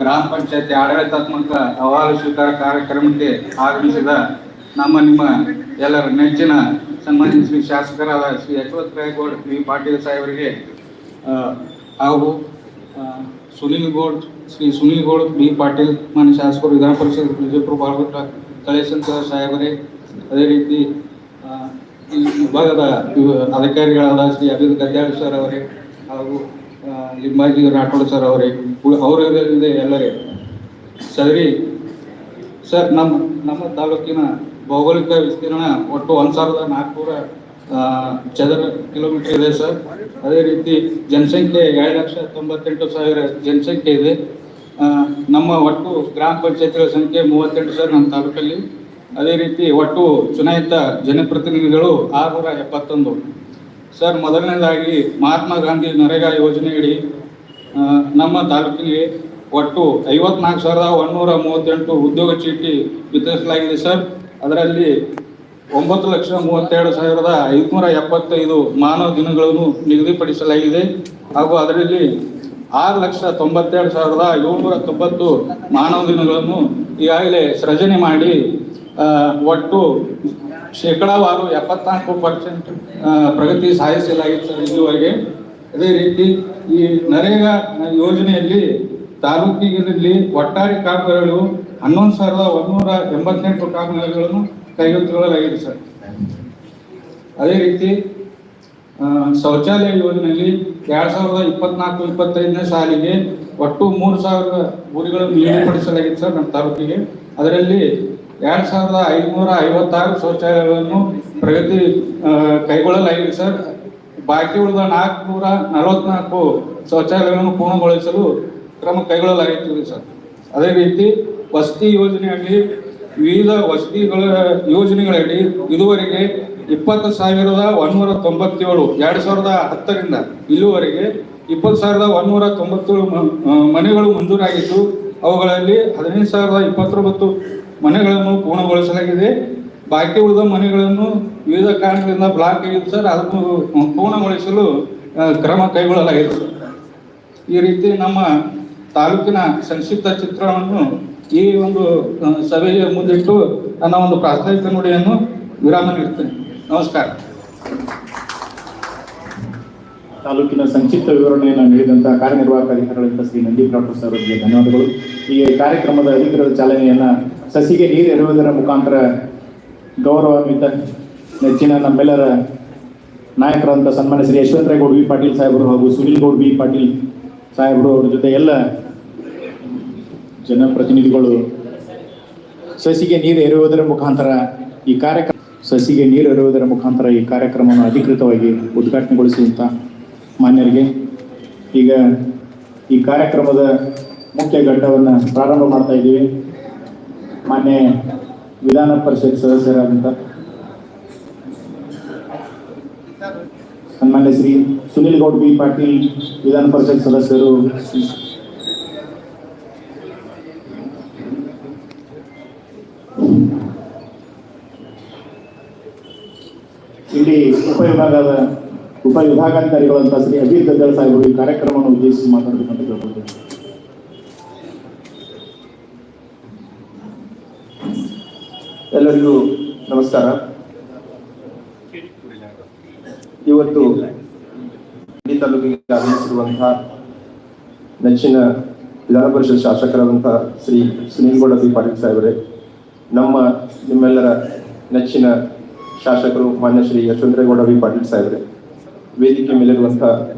ಗ್ರಾಮ ಪಂಚಾಯತಿ ಆಡಳಿತಾತ್ಮಕ ಅಹವಾಲು ಸ್ವೀಕಾರ ಕಾರ್ಯಕ್ರಮಕ್ಕೆ ಆಗಮಿಸಿದ ನಮ್ಮ, ನಿಮ್ಮ ಎಲ್ಲರ ನೆಚ್ಚಿನ ಸನ್ಮಾನ್ಯ ಶ್ರೀ ಶಾಸಕರಾದ ಶ್ರೀ ಯಶವಂತ ರಾಯಗೌಡ ವಿ ಪಾಟೀಲ್ ಸಾಹೇಬರಿಗೆ ಹಾಗೂ ಸುನೀಲ್ ಗೌಡ್, ಶ್ರೀ ಸುನೀಲ್ ಗೌಡ್ ಬಿ ಪಾಟೀಲ್ ಮಾನ್ಯ ಶಾಸಕರು, ವಿಧಾನ ಪರಿಷತ್ ವಿಜಯಪುರ ಬಾಳಗುಟ್ಟ ಕಳೇಶಂಕರ ಸಾಹೇಬರೇ, ಅದೇ ರೀತಿ ಈ ವಿಭಾಗದ ಅಧಿಕಾರಿಗಳಾದ ಶ್ರೀ ಅಭಿವೃದ್ಧಿ ಗದ್ಯಾಳ್ ಸರ್ ಅವರೇ ಹಾಗೂ ಲಿಂಬಾಜಿ ರಾಠೋಡ್ ಸರ್ ಅವರೇ. ಅವರಿಂದ ಎಲ್ಲರೇ ಸರಿ. ಸರ್ ನಮ್ಮ ನಮ್ಮ ತಾಲೂಕಿನ ಭೌಗೋಳಿಕ ವಿಸ್ತೀರ್ಣ ಒಟ್ಟು ಒಂದು ಸಾವಿರದ ನಾಲ್ಕುನೂರ ಚದರ ಕಿಲೋಮೀಟರ್ ಇದೆ ಸರ್. ಅದೇ ರೀತಿ ಜನಸಂಖ್ಯೆ ಎರಡು ಲಕ್ಷ ತೊಂಬತ್ತೆಂಟು ಸಾವಿರ ಜನಸಂಖ್ಯೆ ಇದೆ. ನಮ್ಮ ಒಟ್ಟು ಗ್ರಾಮ ಪಂಚಾಯತ್ಗಳ ಸಂಖ್ಯೆ ಮೂವತ್ತೆಂಟು ಸರ್ ನಮ್ಮ ತಾಲೂಕಲ್ಲಿ. ಅದೇ ರೀತಿ ಒಟ್ಟು ಚುನಾಯಿತ ಜನಪ್ರತಿನಿಧಿಗಳು ಆರುನೂರ ಎಪ್ಪತ್ತೊಂದು. ಸರ್, ಮೊದಲನೇದಾಗಿ ಮಹಾತ್ಮ ಗಾಂಧಿ ನರೇಗಾ ಯೋಜನೆಯಡಿ ನಮ್ಮ ತಾಲೂಕಿಗೆ ಒಟ್ಟು ಐವತ್ನಾಲ್ಕು ಸಾವಿರದ ಒಂದೂರ ಮೂವತ್ತೆಂಟು ಉದ್ಯೋಗ ಚೀಟಿ ವಿತರಿಸಲಾಗಿದೆ ಸರ್. ಅದರಲ್ಲಿ ಒಂಬತ್ತು ಲಕ್ಷ ಮೂವತ್ತೆರಡು ಸಾವಿರದ ಐದುನೂರ ಎಪ್ಪತ್ತೈದು ಮಾನವ ದಿನಗಳನ್ನು ನಿಗದಿಪಡಿಸಲಾಗಿದೆ. ಹಾಗೂ ಅದರಲ್ಲಿ ಆರು ಲಕ್ಷ ತೊಂಬತ್ತೆರಡು ಸಾವಿರದ ಏಳ್ನೂರ ತೊಂಬತ್ತು ಮಾನವ ದಿನಗಳನ್ನು ಈಗಾಗಲೇ ಸೃಜನೆ ಮಾಡಿ ಒಟ್ಟು ಶೇಕಡಾವಾರು ಎಪ್ಪತ್ನಾಲ್ಕು ಪರ್ಸೆಂಟ್ ಪ್ರಗತಿ ಸಾಧಿಸಲಾಗಿತ್ತು ಸರ್ ಇಲ್ಲಿವರೆಗೆ ಅದೇ ರೀತಿ ಈ ನರೇಗಾ ಯೋಜನೆಯಲ್ಲಿ ತಾಲೂಕಿನಲ್ಲಿ ಒಟ್ಟಾರೆ ಕಾಮಗಾರಿಗಳು ಹನ್ನೊಂದು ಸಾವಿರದ ಒಂದೂರ ಎಂಬತ್ತೆಂಟು ಕಾಮಗಾರಿಗಳನ್ನು ಕೈಗೆತ್ತಿಕೊಳ್ಳಲಾಗಿದೆ ಸರ್. ಅದೇ ರೀತಿ ಶೌಚಾಲಯ ಯೋಜನೆಯಲ್ಲಿ ಎರಡ್ ಸಾವಿರದ ಇಪ್ಪತ್ನಾಲ್ಕು, ಇಪ್ಪತ್ತೈದನೇ ಸಾಲಿಗೆ ಒಟ್ಟು ಮೂರು ಸಾವಿರ ಗುರಿಗಳನ್ನು ನಿಗದಿಪಡಿಸಲಾಗಿದೆ ಸರ್ ನಮ್ಮ ತಾಲೂಕಿಗೆ. ಅದರಲ್ಲಿ ಎರಡ್ ಸಾವಿರದ ಐದುನೂರ ಐವತ್ತಾರು ಶೌಚಾಲಯಗಳನ್ನು ಪ್ರಗತಿ ಕೈಗೊಳ್ಳಲಾಗಿದೆ ಸರ್. ಬಾಕಿ ಉಳಿದ ನಾಲ್ಕುನೂರ ನಲವತ್ನಾಲ್ಕು ಶೌಚಾಲಯಗಳನ್ನು ಪೂರ್ಣಗೊಳಿಸಲು ಕ್ರಮ ಕೈಗೊಳ್ಳಲಾಗುತ್ತದೆ ಸರ್. ಅದೇ ರೀತಿ ವಸತಿ ಯೋಜನೆಯಲ್ಲಿ ವಿವಿಧ ವಸತಿಗಳ ಯೋಜನೆಗಳಡಿ ಇದುವರೆಗೆ ಇಪ್ಪತ್ತು ಸಾವಿರದ ಒಂದೂರ ತೊಂಬತ್ತೇಳು, ಎರಡು ಸಾವಿರದ ಹತ್ತರಿಂದ ಇಲ್ಲಿವರೆಗೆ ಇಪ್ಪತ್ತು ಸಾವಿರದ ಒಂದೂರ ತೊಂಬತ್ತೇಳು ಮನೆಗಳು ಮಂಜೂರಾಗಿದ್ದು, ಅವುಗಳಲ್ಲಿ ಹದಿನೈದು ಸಾವಿರದ ಇಪ್ಪತ್ತೊಂಬತ್ತು ಮನೆಗಳನ್ನು ಪೂರ್ಣಗೊಳಿಸಲಾಗಿದೆ. ಬಾಕಿ ಉಳಿದ ಮನೆಗಳನ್ನು ವಿವಿಧ ಕಾರಣಗಳಿಂದ ಬ್ಲಾಕ್ ಆಗಿದೆ ಸರ್, ಅದನ್ನು ಪೂರ್ಣಗೊಳಿಸಲು ಕ್ರಮ ಕೈಗೊಳ್ಳಲಾಗಿದೆ. ಈ ರೀತಿ ನಮ್ಮ ತಾಲೂಕಿನ ಸಂಕ್ಷಿಪ್ತ ಚಿತ್ರವನ್ನು ಈ ಒಂದು ಸಭೆಯ ಮುಂದಿಟ್ಟು ನನ್ನ ಒಂದು ಪ್ರಾಸ್ತಾವಿಕ ನುಡಿಯನ್ನು ವಿರಾಮ ನೀಡ್ತೇನೆ. ನಮಸ್ಕಾರ. ತಾಲೂಕಿನ ಸಂಕ್ಷಿಪ್ತ ವಿವರಣೆಯನ್ನು ನೀಡಿದಂತಹ ಕಾರ್ಯನಿರ್ವಾಹಕ ಅಧಿಕಾರಿಗಳಿಂದ ಶ್ರೀ ನಂದಿ ಸರ್ ಅವರಿಗೆ ಧನ್ಯವಾದಗಳು. ಈ ಕಾರ್ಯಕ್ರಮದ ಅಧಿಕೃತ ಚಾಲನೆಯನ್ನ ಸಸಿಗೆ ನೀರು ಎರೆಯುವುದರ ಮುಖಾಂತರ ಗೌರವಾನ್ವಿತ ನೆಚ್ಚಿನ ನಮ್ಮೆಲ್ಲರ ನಾಯಕರಂತ ಸನ್ಮಾನ ಶ್ರೀ ಯಶವಂತರಾಯ ಗೌಡ್ ವಿ ಪಾಟೀಲ್ ಸಾಹೇಬರು ಹಾಗೂ ಸುನೀಲ್ ಗೌಡ್ ವಿ ಪಾಟೀಲ್ ಸಾಹೇಬರು ಅವರ ಜೊತೆ ಎಲ್ಲ ಜನಪ್ರತಿನಿಧಿಗಳು ಸಸಿಗೆ ನೀರು ಎರೆಯುವುದರ ಮುಖಾಂತರ ಈ ಕಾರ್ಯಕ್ರಮ ಸಸಿಗೆ ನೀರು ಎರೆಯುವುದರ ಮುಖಾಂತರ ಈ ಕಾರ್ಯಕ್ರಮವನ್ನು ಅಧಿಕೃತವಾಗಿ ಉದ್ಘಾಟನೆಗೊಳಿಸಿದಂಥ ಮಾನ್ಯರಿಗೆ, ಈಗ ಈ ಕಾರ್ಯಕ್ರಮದ ಮುಖ್ಯ ಘಟ್ಟವನ್ನು ಪ್ರಾರಂಭ ಮಾಡ್ತಾ ಇದ್ದೀವಿ. ಮಾನ್ಯ ವಿಧಾನ ಪರಿಷತ್ ಸದಸ್ಯರಾದಂಥ ಸನ್ಮಾನ್ಯ ಶ್ರೀ ಸುನಿಲ್ ಗೌಡ್ ಬಿ ಪಾಟೀಲ್, ವಿಧಾನ ಪರಿಷತ್ ಸದಸ್ಯರು. ಇಲ್ಲಿ ಉಪವಿಭಾಗದ ಉಪವಿಭಾಗಾಧಿಕಾರಿಗಳಂತ ಶ್ರೀ ಅಬೀರ್ ಗದ್ದಲ್ ಸಾಹೇಬರು ಈ ಕಾರ್ಯಕ್ರಮವನ್ನು ಉದ್ದೇಶಿಸಿ ಮಾತಾಡಬೇಕಂತ ಕೇಳ್ಬೋದು ಎಲ್ಲರಿಗೂ ನಮಸ್ಕಾರ. ಇವತ್ತು ಈ ತಾಲೂಕಿಗೆ ಆಗಮಿಸಿರುವಂತಹ ನೆಚ್ಚಿನ ವಿಧಾನ ಪರಿಷತ್ ಶಾಸಕರಾದಂತಹ ಶ್ರೀ ಸುನೀಲ್ ಗೌಡ ಬಿ ಪಾಟೀಲ್ ಸಾಹೇಬರೇ, ನಮ್ಮ ನಿಮ್ಮೆಲ್ಲರ ನೆಚ್ಚಿನ ಶಾಸಕರು ಮಾನ್ಯ ಶ್ರೀ ಯಶವಂತರೇಗೌಡ ಬಿ ಪಾಟೀಲ್ ಸಾಹೇಬರೇ ವೇದಿಕೆ ಮೇಲಿರುವಂತಹ